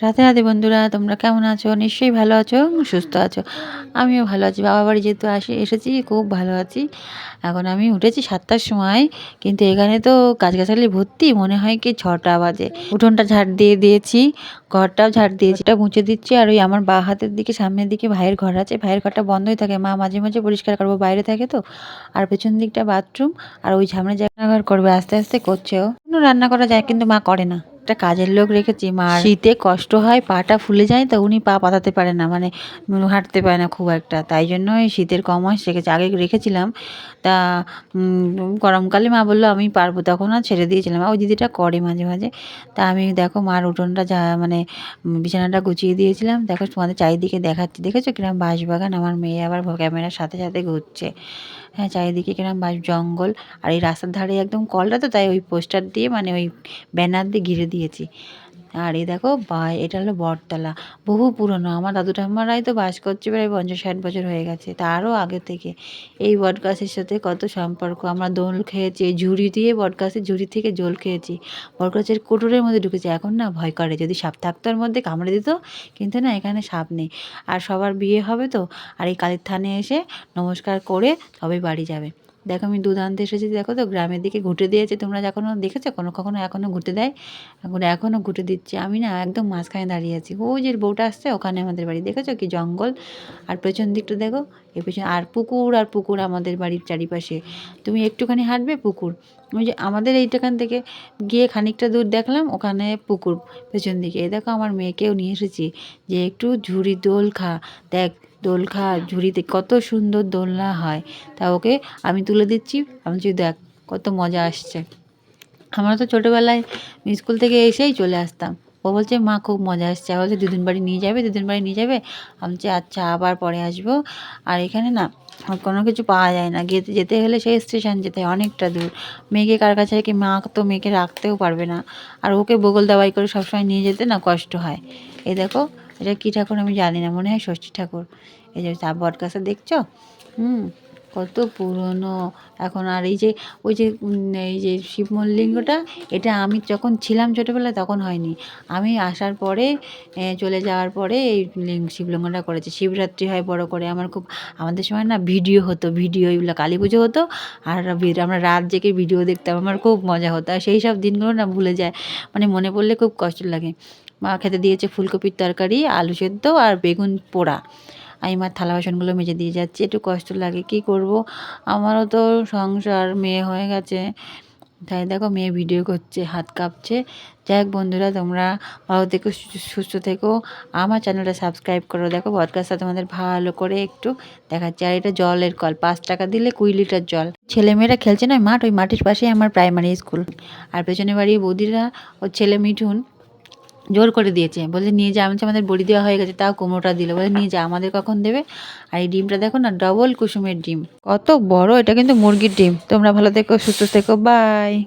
রাধে রাধে বন্ধুরা, তোমরা কেমন আছো? নিশ্চয়ই ভালো আছো সুস্থ আছো। আমিও ভালো আছি। বাবা বাড়ি যেহেতু আসে, এসেছি, খুব ভালো আছি। এখন আমি উঠেছি সাতটার সময়, কিন্তু এখানে তো গাছগাছালি ভর্তি, মনে হয় কি ছটা বাজে। উঠোনটা ঝাড় দিয়ে দিয়েছি, ঘরটাও ঝাড় দিয়েছি এটা মুছে দিচ্ছি, আর ওই আমার বা হাতের দিকে, সামনের দিকে ভাইয়ের ঘর আছে, ভাইয়ের ঘরটা বন্ধই থাকে। মা মাঝে মাঝে পরিষ্কার করব, বাইরে থাকে তো। আর পেছন দিকটা বাথরুম, আর ওই সামনে জায়গা করবে, আস্তে আস্তে করছেও কোনো রান্না করা যায়, কিন্তু মা করে না। একটা কাজের লোক রেখেছি, মা শীতে কষ্ট হয়, পাটা ফুলে যায়, তো উনি পা পাতাতে পারে না মানে হাঁটতে পারে না খুব একটা। তাই জন্য শীতের কম মাস রেখেছি। আগে রেখেছিলাম, তা গরমকালে মা বলল, আমি পারব। তখন আর ছেড়ে দিয়েছিলাম। ওই দিদিটা করে মাঝে মাঝে। তা আমি দেখো, মার উঠোনটা যা মানে বিছানাটা গুছিয়ে দিয়েছিলাম। দেখো, তোমাদের চারিদিকে দেখাচ্ছি। দেখেছ কিরম বাঁশবাগান? আমার মেয়ে আবার ক্যামেরার সাথে সাথে ঘুরছে। হ্যাঁ চারিদিকে কিরম বাঁশ জঙ্গল। আর এই রাস্তার ধারে একদম কলটা তো, তাই ওই পোস্টার দিয়ে মানে ওই ব্যানার দিয়ে ঘিরে দিয়েছি। আর এই দেখো বা এটা হলো বটতলা। বহু পুরনো। আমার দাদু ঠাম্মারাই তো বাস করছে প্রায় পঞ্চাশ ষাট বছর হয়ে গেছে। তারও আগে থেকে এই বট গাছের সাথে কত সম্পর্ক। আমরা দোল খেয়েছি ঝুড়ি দিয়ে বট গাছের ঝুড়ি থেকে জল খেয়েছি। বট গাছের কোটরের মধ্যে ঢুকেছি। এখন না ভয় করে। যদি সাপ থাকতো মধ্যে, কামড়ে দিত। কিন্তু না, এখানে সাপ নেই। আর সবার বিয়ে হবে তো। আর এই কালীর থানে এসে নমস্কার করে তবে বাড়ি যাবে। দেখো আমি দুধ আনতে এসেছি, দেখো তো গ্রামের দিকে ঘুটে দিয়েছে, তোমরা যখনও দেখেছ কোনো কখনো এখনও ঘুটে দেয়? এখন, এখনও ঘুটে দিচ্ছে। আমি না একদম মাঝখানে দাঁড়িয়ে আছি। ওই যে বউটা আসছে, ওখানে আমাদের বাড়ি। দেখেছ কি জঙ্গল? আর পেছন দিকটা দেখো, এ পেছনে, আর পুকুর আর পুকুর আমাদের বাড়ির চারিপাশে। তুমি একটুখানি হাঁটবে, পুকুর। ওই যে আমাদের এইটাখান থেকে গিয়ে খানিকটা দূর দেখলাম, ওখানে পুকুর পেছন দিকে। এই দেখো আমার মেয়েকেও নিয়ে এসেছি, যে একটু ঝুড়ি দোল খা, দেখ দোল খা ঝুড়িতে কত সুন্দর দোলনা হয়। তা ওকে আমি তুলে দিচ্ছি। আমি বলছি, দেখ, কত মজা আসছে। আমরা তো ছোটোবেলায় স্কুল থেকে এসেই চলে আসতাম। ও বলছে, মা, খুব মজা আসছে। বলছে, দুদিন বাড়ি নিয়ে যাবে? দুদিন বাড়ি নিয়ে যাবে? আমি বলছি আচ্ছা আবার পরে আসব। আর এখানে না কোনো কিছু পাওয়া যায় না। গেতে যেতে হলে সেই স্টেশন যেতে হয়, অনেকটা দূর। মেয়েকে কার কাছে রেখে, মা তো মেয়েকে রাখতেও পারবে না। আর ওকে বগল দাবাই করে সবসময় নিয়ে যেতে না কষ্ট হয়। এই দেখো এটা কী ঠাকুর আমি জানি না, মনে হয় ষষ্ঠী ঠাকুর। এই যে বট গাছটা দেখছ? হুম, কত পুরনো। এখন আর এই যে, ওই যে এই যে শিব লিঙ্গটা এটা আমি যখন ছিলাম ছোটোবেলায় তখন হয়নি। আমি আসার পরে চলে যাওয়ার পরে এই লিঙ্গ শিবলিঙ্গটা করেছে। শিবরাত্রি হয় বড় করে। আমার খুব, আমাদের সময় না ভিডিও হতো, ভিডিও এগুলো, কালী পুজো হতো। আর আমরা রাত জেগে ভিডিও দেখতাম, আমার খুব মজা হতো। আর সেই সব দিনগুলো না ভুলে যায়। মানে মনে পড়লে খুব কষ্ট লাগে। মা খেতে দিয়েছে ফুলকপির তরকারি, আলু সেদ্ধ আর বেগুন পোড়া। আমি মার থালা বাসনগুলো মেজে দিয়ে যাচ্ছি, একটু কষ্ট লাগে, কী করব? আমারও তো সংসার মেয়ে হয়ে গেছে। তাই দেখো মেয়ে ভিডিও করছে, হাত কাঁপছে। যাই হোক বন্ধুরা, তোমরা ভালো থেকো সুস্থ থেকো। আমার চ্যানেলটা সাবস্ক্রাইব করো। দেখো পডকাস্টটা তোমাদের ভালো করে একটু দেখাচ্ছি। আর এটা জলের কল, পাঁচ টাকা দিলে কুড়ি লিটার জল। ছেলেমেয়েরা খেলছে না? মাঠ, ওই মাঠের পাশেই আমার প্রাইমারি স্কুল আর পেছনে বাড়ি বৌদিরা ও ছেলে মিঠুন জোর করে দিয়েছে। বলছে, নিয়ে যা। আমি আমাদের বড়ি দেওয়া হয়ে গেছে, তাও কোমরটা দিল। বলে নিয়ে যা, আমাদের কখন দেবে? আর এই ডিমটা দেখো না, ডবল কুসুমের ডিম। কত বড়, এটা কিন্তু মুরগির ডিম। তোমরা ভালো থেকো, সুস্থ থেকো, বাই।